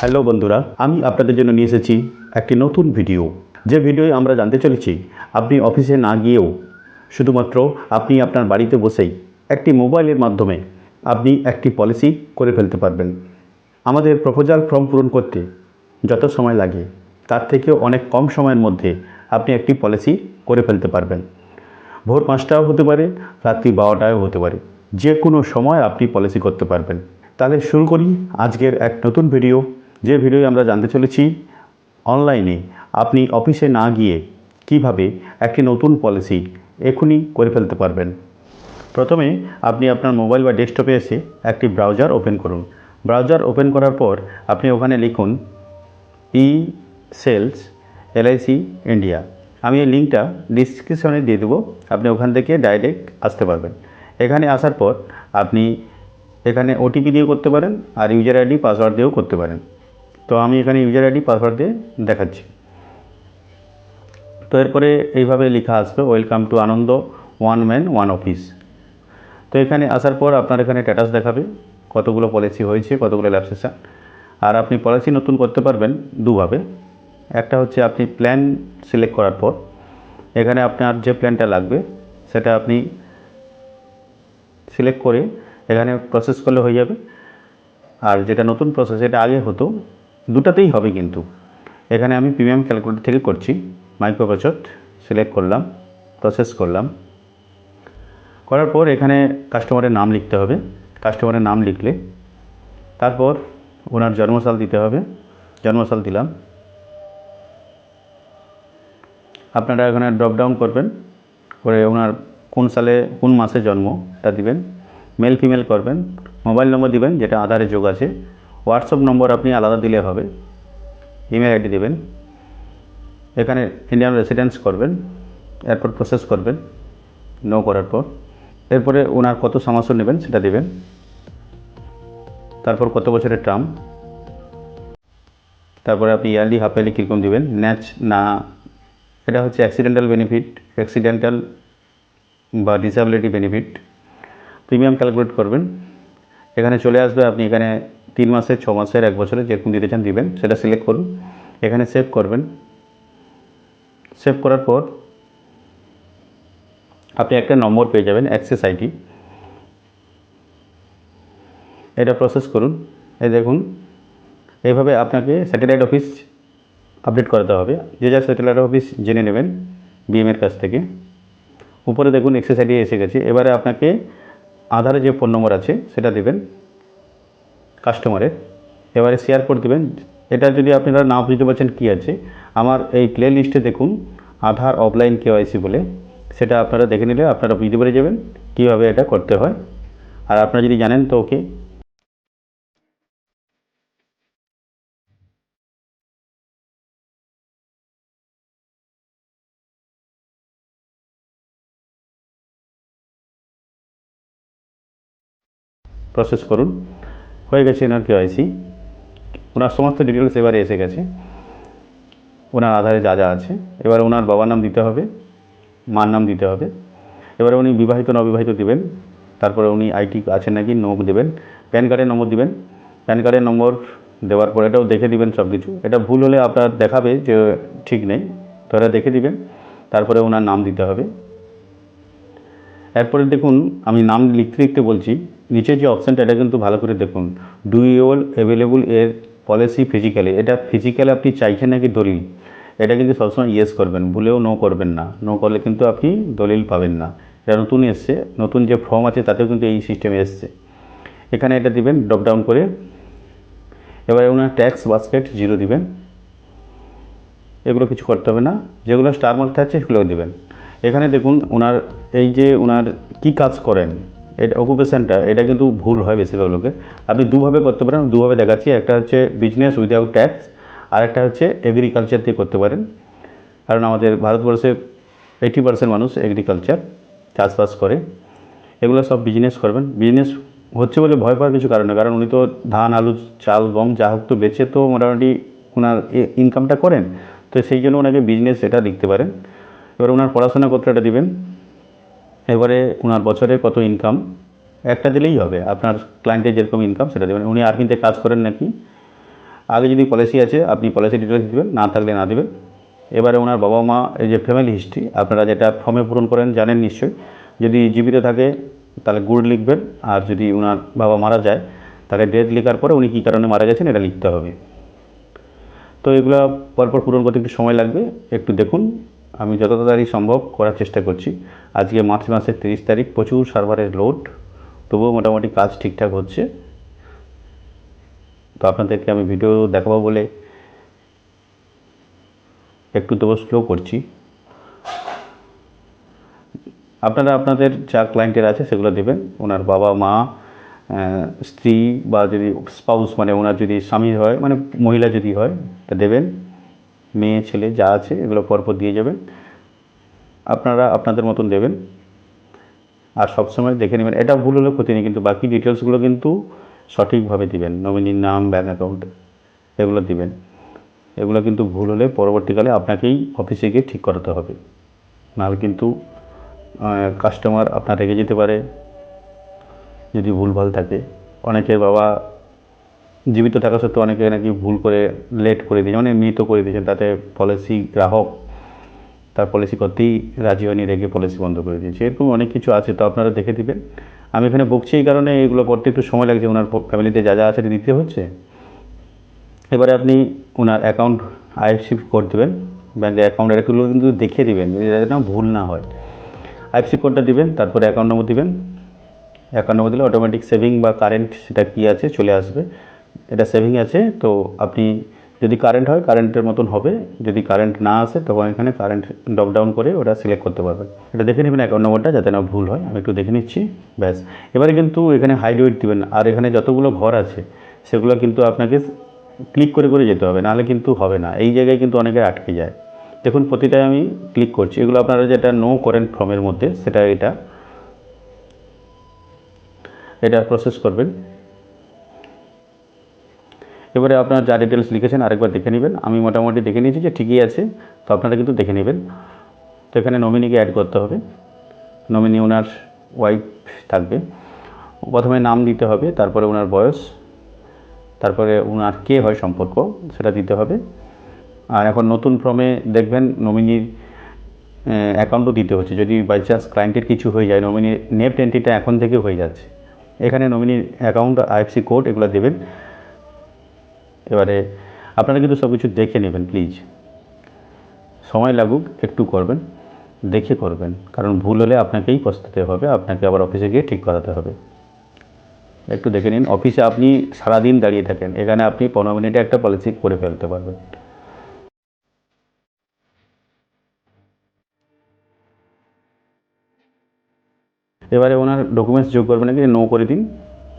Hello বন্ধুরা, আমি আপনাদের জন্য নিয়ে এসেছি একটি নতুন ভিডিও। যে ভিডিওয়ে আমরা জানতে চলেছি, আপনি অফিসে না গিয়েও শুধুমাত্র আপনি আপনার বাড়িতে বসেই একটি মোবাইলের মাধ্যমে আপনি একটি পলিসি করে ফেলতে পারবেন। আমাদের প্রপোজাল ফর্ম পূরণ করতে যত সময় লাগে, তার থেকেও অনেক কম সময়ের মধ্যে আপনি একটি পলিসি করে ফেলতে পারবেন। ভোর পাঁচটাও হতে পারে, রাত্রি বারোটাও হতে পারে। যে কোনো সময় আপনি পলিসি করতে পারবেন। তাহলে শুরু করি আজকের এক নতুন ভিডিও। যে ভিডিও আমরা জানতে চলেছি, অনলাইনে আপনি অফিসে না গিয়ে কীভাবে একটি নতুন পলিসি এখনই করে ফেলতে পারবেন। প্রথমে আপনি আপনার মোবাইল বা ডেস্কটপে এসে একটি ব্রাউজার ওপেন করুন। ব্রাউজার ওপেন করার পর আপনি ওখানে লিখুন, ই সেলস এলআইসি ইন্ডিয়া। আমি এই লিঙ্কটা ডিসক্রিপশনে দিয়ে দেবো, আপনি ওখান থেকে ডাইরেক্ট আসতে পারবেন। এখানে আসার পর আপনি এখানে ওটিপি দিয়েও করতে পারেন আর ইউজার আইডি, পাসওয়ার্ড দিয়েও করতে পারেন। তো আমি এখানে ইউজার আইডি পাসওয়ার্ড দিয়ে দেখাচ্ছি। তো এরপরে এইভাবে লেখা আসবে welcome to Anand one man one office তো এখানে আসার পর আপনার এখানে স্ট্যাটাস দেখাবে, কতগুলো পলিসি হয়েছে, কতগুলো ল্যাপসেশন আর আপনি পলিসি নতুন করতে পারবেন দুভাবে। একটা হচ্ছে আপনি প্ল্যান সিলেক্ট করার পর, এখানে আপনার যে প্ল্যানটা লাগবে, সেটা আপনি সিলেক্ট করে এখানে প্রসেস করলে হয়ে যাবে। আর যেটা নতুন প্রসেস এটা আগে হতো দুটাতেই হবে কিন্তু। এখানে আমি প্রিমিয়াম ক্যালকুলেটর থেকে করছি। মাইক্রো বাচত সিলেক্ট করলাম প্রসেস করলাম। করার পর এখানে কাস্টমারের নাম লিখতে হবে। কাস্টমারের নাম লিখলে তারপর ওনার জন্মসাল দিতে হবে। জন্মসাল দিলাম। আপনারা এখানে ড্রপ ডাউন করবেন। করে ওনার কোন সালে, কোন মাসে জন্ম, তা দিবেন। মেল ফিমেল করবেন। মোবাইল নম্বর দিবেন, যেটা আধারে যোগ আছে। হোয়াটসঅ্যাপ নম্বর আপনি আলাদা দিলে হবে। ইমেল আইডি দেবেন। এখানে ইন্ডিয়ান রেসিডেন্স করবেন। এরপর প্রসেস করবেন। নো করার পর। এরপরে ওনার কত সামাসর নেবেন সেটা দেবেন। তারপর কত বছরের টার্ম তারপরে আপনি ইয়ারলি হাফ ইয়ারলি কীরকম দেবেন। ন্যাচ না। এটা হচ্ছে অ্যাক্সিডেন্টাল বেনিফিট অ্যাক্সিডেন্টাল বা ডিসেবিলিটি বেনিফিট প্রিমিয়াম ক্যালকুলেট করবেন। এখানে চলে আসবে, আপনি এখানে তিন মাসের, ছ মাসের, এক বছরের যেরকম দিতে চান দিবেন, সেটা সিলেক্ট করুন। এখানে সেভ করবেন। সেভ করার পর আপনি একটা নম্বর পেয়ে যাবেন অ্যাক্সেস আইডি এটা প্রসেস করুন। এই দেখুন, এইভাবে আপনাকে স্যাটেলাইট অফিস আপডেট করাতে হবে। যে যা স্যাটেলাইট অফিস জেনে নেবেন বিএমের কাছ থেকে। উপরে দেখুন এক্সেস আইডি এসে গেছে। এবারে আপনাকে আধারে যে ফোন নম্বর আছে, সেটা দেবেন কাস্টমারের এবারে শেয়ার করে দেবেন। এটা যদি আপনারা না বুঝতে পারছেন কী আছে, আমার এই প্লে লিস্টে দেখুন, আধার অফলাইন কেওয়াইসি বলে, সেটা আপনারা দেখে নিলে আপনারা বুঝতে পেরে যাবেন কীভাবে এটা করতে হয়। আর আপনারা যদি জানেন তো ওকে প্রসেস করুন। হয়ে গেছে এনার কেওয়াইসি ওনার সমস্ত ডিটেলস এবারে এসে গেছে। ওনার আধারে যা যা আছে। এবারে ওনার বাবার নাম দিতে হবে, মার নাম দিতে হবে। এবারে উনি বিবাহিত না অবিবাহিত দেবেন। তারপরে উনি আইটি আছেন নাকি নো দেবেন। প্যান কার্ডের নম্বর দিবেন। প্যান কার্ডের নম্বর দেওয়ার পর এটাও দেখে দিবেন সব কিছু এটা ভুল হলে আপনার দেখাবে যে ঠিক নেই। তো এটা দেখে দিবেন। তারপরে ওনার নাম দিতে হবে। এরপরে দেখুন, আমি নাম লিখতে লিখতে বলছি। নিচে যে অপশানটা এটা কিন্তু ভালো করে দেখুন। ডু ইউল অ্যাভেলেবল এর পলিসি ফিজিক্যালি এটা ফিজিক্যালি আপনি চাইছেন নাকি দলিল? এটা কিন্তু সবসময় ইয়েস করবেন, ভুলেও নো করবেন না। নো করলে কিন্তু আপনি দলিল পাবেন না। এটা নতুন এসছে, নতুন যে ফর্ম আছে তাতেও কিন্তু এই সিস্টেমে এসছে। এখানে এটা দিবেন ড্রপ ডাউন করে। এবারে ওনার ট্যাক্স বাস্কেট জিরো দিবেন। এগুলো কিছু করতে হবে না। যেগুলো স্টার মার্ক থাকছে সেগুলো দেবেন। এখানে দেখুন, ওনার, এই যে ওনার কি কাজ করেন? এটা অকুপেশনটা এটা কিন্তু ভুল হয় বেশিরভাগ লোকের। আপনি দুভাবে করতে পারেন দুভাবে দেখাচ্ছি। একটা হচ্ছে বিজনেস উইদাউট ট্যাক্স আর একটা হচ্ছে এগ্রিকালচার দিয়ে করতে পারেন। কারণ আমাদের ভারতবর্ষে এইটি পার্সেন্ট মানুষ এগ্রিকালচার চাষবাস করে। এগুলো সব বিজনেস করবেন। বিজনেস হচ্ছে বলে ভয় পাওয়ার কিছু কারণ কারণ উনি তো ধান, আলু, চাল, গম, যা হোক তো বেচে তো মোটামুটি ওনার ইনকামটা করেন। তো সেই জন্য ওনাকে বিজনেস এটা লিখতে পারেন। এবার ওনার পড়াশোনা পত্রটা দিবেন। এবারে ওনার বছরে কত ইনকাম একটা দিলেই হবে। আপনার ক্লায়েন্টের যেরকম ইনকাম সেটা দেবেন। উনি আর্মিতে কাজ করেন নাকি? আগে যদি পলিসি আছে, আপনি পলিসি ডিটেলস দেবেন, না থাকলে না দেবেন। এবারে ওনার বাবা মা, এই যে ফ্যামিলি হিস্ট্রি আপনারা যেটা ফর্মে পূরণ করেন, জানেন নিশ্চয়ই। যদি জীবিত থাকে, তাহলে গুড লিখবেন। আর যদি ওনার বাবা মারা যায়, তাহলে ডেথ লেখার পরে উনি কী কারণে মারা গেছেন, এটা লিখতে হবে। তো এগুলো পরপর পূরণ করতে একটু সময় লাগবে। একটু দেখুন। আমি যত তাড়াতাড়ি সম্ভব করার চেষ্টা করছি। আজকে মার্চ মাসের তিরিশ তারিখ, প্রচুর সার্ভারের লোড তবুও মোটামুটি কাজ ঠিকঠাক হচ্ছে। তো আপনাদেরকে আমি ভিডিও দেখাবো বলে একটু তবু স্লো করছি। আপনারা আপনাদের যা ক্লায়েন্টের আছে সেগুলো দেবেন। ওনার বাবা, মা স্ত্রী বা যদি স্পাউস মানে ওনার যদি স্বামী হয় মানে মহিলা যদি হয়, তা দেবেন। মেয়ে, ছেলে যা আছে এগুলো পরপর দিয়ে যাবেন। আপনারা আপনাদের মতন দেবেন। আর সবসময় দেখে নেবেন। এটা ভুল হলে ক্ষতি নেই, কিন্তু বাকি ডিটেলসগুলো কিন্তু সঠিকভাবে দিবেন। নমিনির নাম ব্যাঙ্ক অ্যাকাউন্ট, এগুলো দিবেন। এগুলো কিন্তু ভুল হলে পরবর্তীকালে আপনাকেই অফিসে গিয়ে ঠিক করাতে হবে। নাহলে কিন্তু কাস্টমার আপনার রেগে যেতে পারে। যদি ভুলভাল থাকে। অনেকের বাবা জীবিত থাকা সত্ত্বেও অনেকে নাকি ভুল করে লেট করে দিয়েছে মানে মৃত করে দিয়েছেন তাতে পলিসি গ্রাহক তার পলিসি করতেই রাজি হয়নি, রেগে পলিসি বন্ধ করে দিয়েছে। এরকম অনেক কিছু আছে, তো আপনারা দেখে দিবেন। আমি এখানে বকছি এই কারণে, এগুলো করতে একটু সময় লাগছে, ওনার ফ্যামিলিতে যা যা আছে দিতে হচ্ছে। এবারে আপনি ওনার অ্যাকাউন্ট আইএফসি কোড দেবেন ব্যাঙ্কের অ্যাকাউন্ট এগুলো কিন্তু দেখে দিবেন যাতে না ভুল না হয়। আইএফসি কোডটা দিবেন, তারপরে অ্যাকাউন্ট নম্বর দিবেন। অ্যাকাউন্ট নম্বর দিলে অটোমেটিক সেভিং বা কারেন্ট সেটা কী আছে চলে আসবে। এটা সেভিং আছে, তো আপনি যদি কারেন্ট হয় কারেন্টের মতন হবে। যদি কারেন্ট না আসে, তখন এখানে কারেন্ট ডপ ডাউন করে ওটা সিলেক্ট করতে পারবেন। এটা দেখে নেবেন অ্যাকাউন্ট নম্বরটা যাতে না ভুল হয়, আমি একটু দেখে নিচ্ছি, ব্যাস। এবারে কিন্তু এখানে হাইডওয়েট দিবেন আর এখানে যতগুলো ঘর আছে, সেগুলো কিন্তু আপনাকে ক্লিক করে করে যেতে হবে, নাহলে কিন্তু হবে না। এই জায়গায় কিন্তু অনেকে আটকে যায়। দেখুন প্রতিটায় আমি ক্লিক করছি। এগুলো আপনারা যেটা নো করেন ফর্মের মধ্যে, সেটা এটা এটা প্রসেস করবেন। এবারে আপনার যা ডিটেলস লিখেছেন আরেকবার দেখে নেবেন। আমি মোটামুটি দেখে নিয়েছি যে ঠিকই আছে, তো আপনারা কিন্তু দেখে নেবেন। তো এখানে নমিনিকে অ্যাড করতে হবে। নমিনি ওনার ওয়াইফ থাকবে। প্রথমে নাম দিতে হবে, তারপরে ওনার বয়স, তারপরে ওনার কে হয় সম্পর্ক, সেটা দিতে হবে। আর এখন নতুন ফর্মে দেখবেন নমিনির অ্যাকাউন্টও দিতে হচ্ছে। যদি বাই চান্স ক্লায়েন্টের কিছু হয়ে যায় নমিনির নেফট এন্ট্রিটা এখন থেকে হয়ে যাচ্ছে। এখানে নমিনির অ্যাকাউন্ট আইএফসি কোড এগুলো দেবেন। এবারে আপনারা কিন্তু সব কিছু দেখে নেবেন প্লিজ সময় লাগুক, একটু করবেন, দেখে করবেন। কারণ ভুল হলে আপনাকেই পস্তাতে হবে, আপনাকে আবার অফিসে গিয়ে ঠিক করাতে হবে। একটু দেখে নিন অফিসে আপনি সারাদিন দাঁড়িয়ে থাকেন, এখানে আপনি পনেরো মিনিটে একটা পলিসি করে ফেলতে পারবেন। এবারে ওনার ডকুমেন্টস যোগ করবেন নাকি? নো করে দিন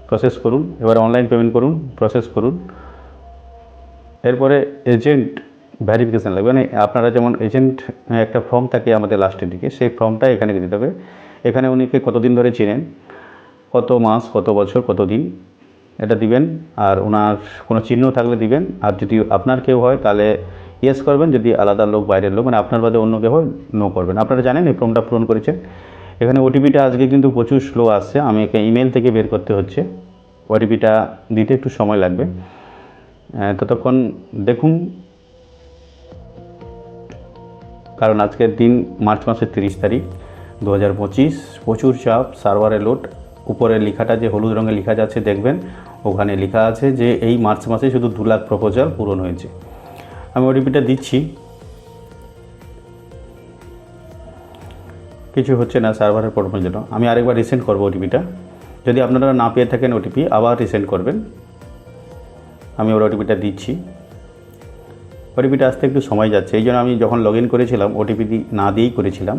প্রসেস করুন। এবারে অনলাইন পেমেন্ট করুন প্রসেস করুন। এরপরে এজেন্ট ভ্যারিফিকেশান লাগবে। মানে আপনারা যেমন এজেন্ট একটা ফর্ম থাকে আমাদের লাস্টের দিকে, সেই ফর্মটা এখানে দিতে হবে। এখানে উনিকে কতদিন ধরে চিনেন? কত মাস, কত বছর, কত দিন? এটা দিবেন। আর ওনার কোনো চিহ্ন থাকলে দিবেন। আর যদি আপনার কেউ হয়, তাহলে ইয়েস করবেন। যদি আলাদা লোক, বাইরের লোক মানে আপনার বাদে অন্য কেউ হয় নো করবেন। আপনারা জানেন, এই ফর্মটা পূরণ করেছেন। এখানে ওটিপিটা আজকে কিন্তু প্রচুর স্লো আসছে। আমি একে ইমেল থেকে বের করতে হচ্ছে। ওটিপিটা দিতে একটু সময় লাগবে। ততক্ষণ দেখুন। কারণ আজকের দিন মার্চ মাসের তিরিশ তারিখ দু হাজার পঁচিশ। প্রচুর চাপ, সার্ভারে লোড। উপরের লেখাটা যে হলুদ রঙে লেখা যাচ্ছে, দেখবেন। ওখানে লেখা আছে যে এই মার্চ মাসে শুধু দু লাখ প্রপোজাল পূরণ হয়েছে। আমি ওটিপিটা দিচ্ছি। কিছু হচ্ছে না, সার্ভারের প্রবলেমের জন্য। আমি আরেকবার রিসেন্ড করব ওটিপিটা। যদি আপনারা না পেয়ে থাকেন ওটিপি, আবার রিসেন্ট করবেন। আমি ওর ওটিপিটা দিচ্ছি। ওটিপিটা আসতে একটু সময় যাচ্ছে, এই জন্য আমি যখন লগ ইন করেছিলাম ওটিপি না দিয়েই করেছিলাম।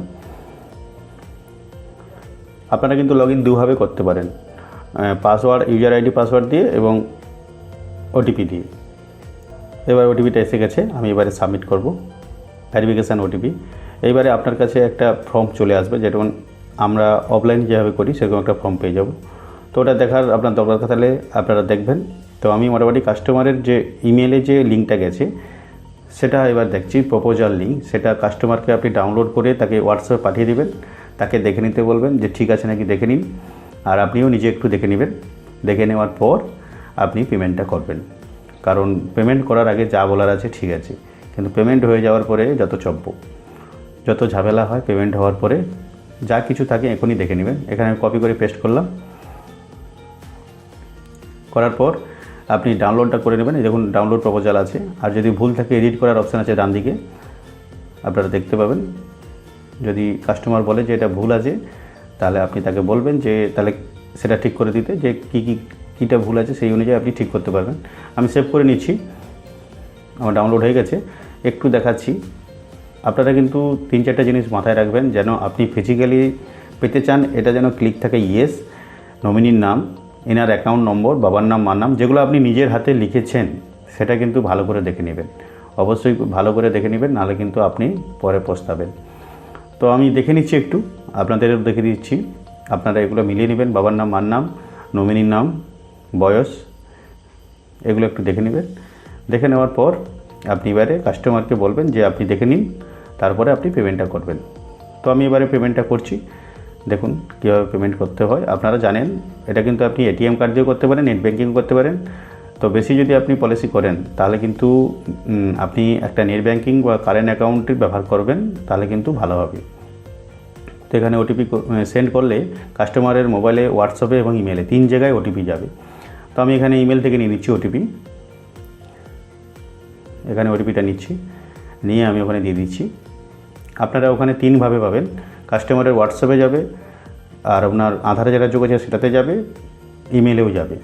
আপনারা কিন্তু লগ ইন দুভাবে করতে পারেন। পাসওয়ার্ড ইউজার আইডি পাসওয়ার্ড দিয়ে এবং ওটিপি দিয়ে। এবার ওটিপিটা এসে গেছে, আমি এবারে সাবমিট করব। ভেরিফিকেশান ওটিপি এইবারে আপনার কাছে একটা ফর্ম চলে আসবে যেমন আমরা অফলাইন যেভাবে করি, সেরকম একটা ফর্ম পেয়ে যাব। তো ওটা দেখার আপনার দরকার থাকলে আপনারা দেখবেন। তো আমি মোটামুটি কাস্টমারের যে ইমেলে যে লিঙ্কটা গেছে, সেটা এবার দেখছি প্রপোজাল লিঙ্ক সেটা কাস্টমারকে আপনি ডাউনলোড করে তাকে হোয়াটসঅ্যাপে পাঠিয়ে দেবেন। তাকে দেখে নিতে বলবেন যে, ঠিক আছে নাকি, দেখে নিন। আর আপনিও নিজে একটু দেখে নেবেন। দেখে নেওয়ার পর আপনি পেমেন্টটা করবেন। কারণ পেমেন্ট করার আগে যা বলার আছে ঠিক আছে। কিন্তু পেমেন্ট হয়ে যাওয়ার পরে যত চব্য যত ঝামেলা হয় পেমেন্ট হওয়ার পরে যা কিছু থাকে এখনই দেখে নেবেন। এখানে আমি কপি করে পেস্ট করলাম। করার পর আপনি ডাউনলোডটা করে নেবেন। দেখুন ডাউনলোড প্রপোজাল আছে। আর যদি ভুল থাকে এডিট করার অপশান আছে ডান দিকে। আপনারা দেখতে পাবেন। যদি কাস্টমার বলে যে এটা ভুল আছে, তাহলে আপনি তাকে বলবেন যে, তাহলে সেটা ঠিক করে দিতে যে কী কী, কীটা ভুল আছে, সেই অনুযায়ী আপনি ঠিক করতে পারবেন। আমি সেভ করে নিচ্ছি। আমার ডাউনলোড হয়ে গেছে। একটু দেখাচ্ছি। আপনারা কিন্তু তিন, চারটা জিনিস মাথায় রাখবেন যেন আপনি ফিজিক্যালি পেতে চান। এটা যেন ক্লিক থাকে ইয়েস নমিনির নাম। এনার অ্যাকাউন্ট নম্বর বাবার নাম, মার নাম, যেগুলো আপনি নিজের হাতে লিখেছেন, সেটা কিন্তু ভালো করে দেখে নেবেন। অবশ্যই ভালো করে দেখে নেবেন, নাহলে কিন্তু আপনি পরে পস্তাবেন। তো আমি দেখে নিচ্ছি একটু, আপনাদের দেখে দিচ্ছি। আপনারা এগুলো মিলিয়ে নেবেন, বাবার নাম, মার নাম, নমিনির নাম, বয়স, এগুলো একটু দেখে নেবেন। দেখে নেওয়ার পর আপনি এবারে কাস্টমারকে বলবেন যে আপনি দেখে নিন, তারপরে আপনি পেমেন্টটা করবেন। তো আমি এবারে পেমেন্টটা করছি। দেখুন, কীভাবে পেমেন্ট করতে হয়। আপনারা জানেন, এটা কিন্তু আপনি এটিএম কার্ড দিয়েও করতে পারেন নেট ব্যাঙ্কিং করতে পারেন। তো বেশি যদি আপনি পলিসি করেন, তাহলে কিন্তু আপনি একটা নেট ব্যাঙ্কিং বা কারেন্ট অ্যাকাউন্টটি ব্যবহার করবেন, তাহলে কিন্তু ভালো হবে। তো এখানে ওটিপি সেন্ড করলে কাস্টমারের মোবাইলে হোয়াটসঅ্যাপে এবং ইমেলে তিন জায়গায় ওটিপি যাবে। তো আমি এখানে ইমেল থেকে নিয়ে নিচ্ছি ওটিপি এখানে ওটিপিটা নিচ্ছি। নিয়ে আমি ওখানে দিয়ে দিচ্ছি। আপনারা ওখানে তিনভাবে পাবেন। কাস্টমারের হোয়াটসঅ্যাপে যাবে, আর আপনার আধারে যেটা যোগ আছে সেটাতে যাবে, ইমেলেও যাবে।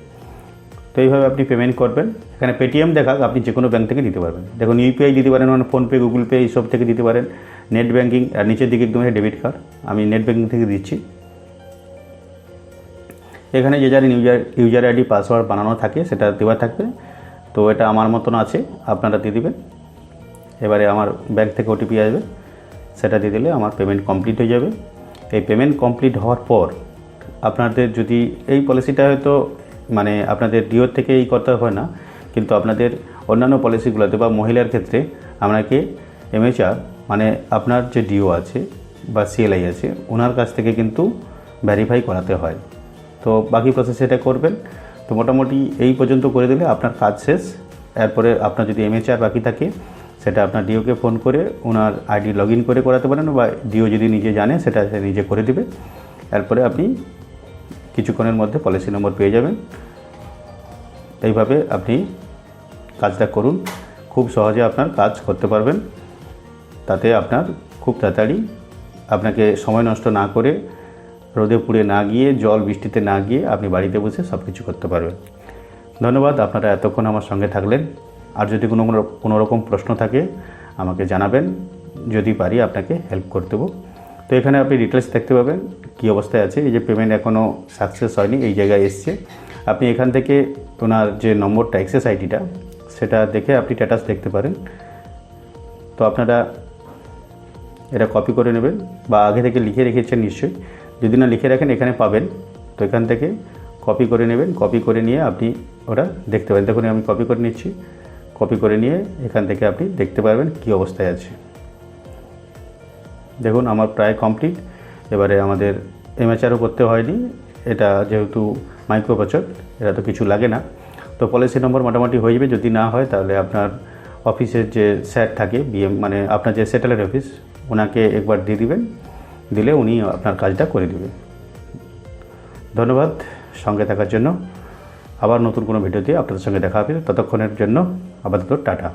তো এইভাবে আপনি পেমেন্ট করবেন। এখানে পেটিএম দেখাক, আপনি যে কোনো ব্যাঙ্ক থেকে দিতে পারবেন। দেখুন ইউপিআই দিতে পারেন মানে ফোনপে গুগল পে এইসব থেকে দিতে পারেন। নেট ব্যাঙ্কিং আর নিচের দিকে একদম ডেবিট কার্ড আমি নেট ব্যাঙ্কিং থেকে দিচ্ছি। এখানে যে যার ইউজার ইউজার আইডি পাসওয়ার্ড বানানো থাকে, সেটা দেওয়া থাকবে। তো এটা আমার মতন আছে, আপনারা দিয়ে দেবেন। এবারে আমার ব্যাংক থেকে ওটিপি আসবে। সেটা দিয়ে দিলে আমার পেমেন্ট কমপ্লিট হয়ে যাবে। এই পেমেন্ট কমপ্লিট হওয়ার পর আপনাদের যদি এই পলিসিটা হয়তো মানে আপনাদের ডিওর থেকে এই করতে হয় না, কিন্তু আপনাদের অন্যান্য পলিসিগুলোতে বা মহিলার ক্ষেত্রে আপনাকে এমএচআর মানে আপনার যে ডিও আছে বা সিএলআই আছে ওনার কাছ থেকে কিন্তু ভ্যারিফাই করাতে হয়। তো বাকি প্রসেস এটা করবেন। তো মোটামুটি এই পর্যন্ত করে দিলে আপনার কাজ শেষ। এরপরে আপনার যদি এমএচআর বাকি থাকে সেটা আপনার ডিওকে ফোন করে, ওনার আইডি লগ ইন করে করাতে পারেন বা ডিও যদি নিজে জানে, সেটা সে নিজে করে দেবে। এরপরে আপনি কিছুক্ষণের মধ্যে পলিসি নম্বর পেয়ে যাবেন। এইভাবে আপনি কাজটা করুন। খুব সহজে আপনার কাজ করতে পারবেন। তাতে আপনার খুব তাড়াতাড়ি আপনাকে সময় নষ্ট না করে রোদে পুড়ে না গিয়ে, জল বৃষ্টিতে না গিয়ে আপনি বাড়িতে বসে সব কিছু করতে পারবেন। ধন্যবাদ, আপনারা এতক্ষণ আমার সঙ্গে থাকলেন। আর যদি কোনো কোনো রকম প্রশ্ন থাকে, আমাকে জানাবেন। যদি পারি আপনাকে হেল্প করে দেবো। তো এখানে আপনি ডিটেলস দেখতে পাবেন কী অবস্থায় আছে। এই যে পেমেন্ট এখনও সাকসেস হয়নি, এই জায়গায় এসছে। আপনি এখান থেকে ওনার যে নম্বরটা এক্সেস আইডিটা সেটা দেখে আপনি স্ট্যাটাস দেখতে পারেন। তো আপনারা এটা কপি করে নেবেন বা আগে থেকে লিখে রেখেছেন নিশ্চয়ই। যদি না লিখে রাখেন, এখানে পাবেন। তো এখান থেকে কপি করে নেবেন। কপি করে নিয়ে আপনি ওটা দেখতে পারেন। দেখুন, আমি কপি করে নিচ্ছি। কপি করে নিয়ে এখান থেকে আপনি দেখতে পারবেন কী অবস্থায় আছে। দেখুন, আমার প্রায় কমপ্লিট এবারে আমাদের এমএচআরও করতে হয়নি। এটা যেহেতু মাইক্রো বচত এটা তো কিছু লাগে না। তো পলিসি নম্বর মোটামুটি হয়ে যাবে। যদি না হয়, তাহলে আপনার অফিসের যে স্যার থাকে বিএম মানে আপনার যে স্যাটেলাইট অফিস ওনাকে একবার দিয়ে দিবেন। দিলে উনি আপনার কাজটা করে দেবে। ধন্যবাদ সঙ্গে থাকার জন্য। আবার নতুন কোনো ভিডিও দিয়ে আপনাদের সঙ্গে দেখা হবে। ততক্ষণের জন্য আপাতত টাটা।